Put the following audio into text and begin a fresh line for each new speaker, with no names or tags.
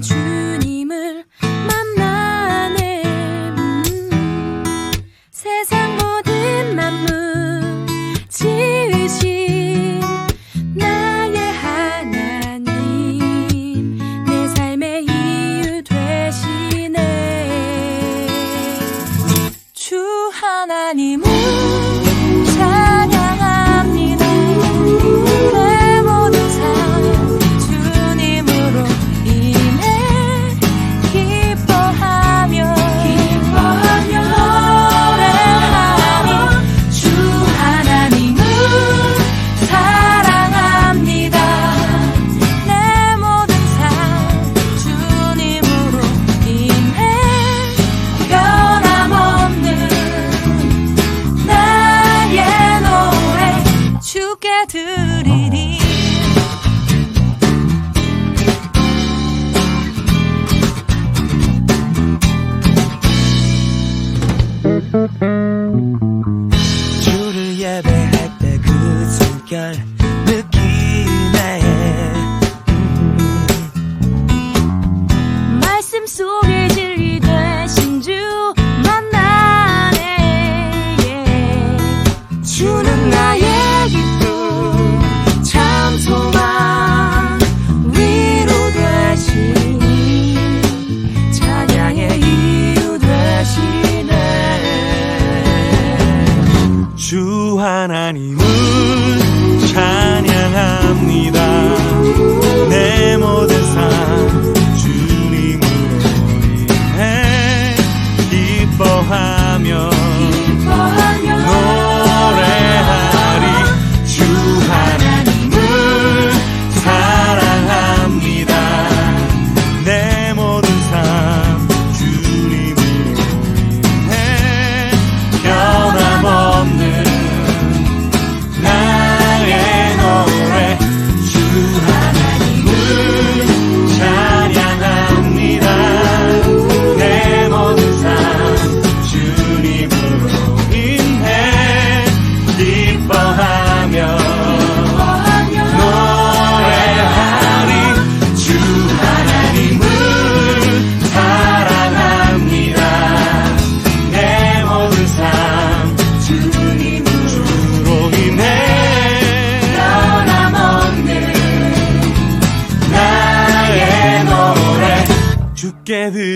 주님을 만나네. 음, 세상 모든 만물 지으신 나의 하나님 내 삶의 이유 되시네. 주 하나님 우
주를 예배할 때그 순결 하나님을 찬양합니다. get it.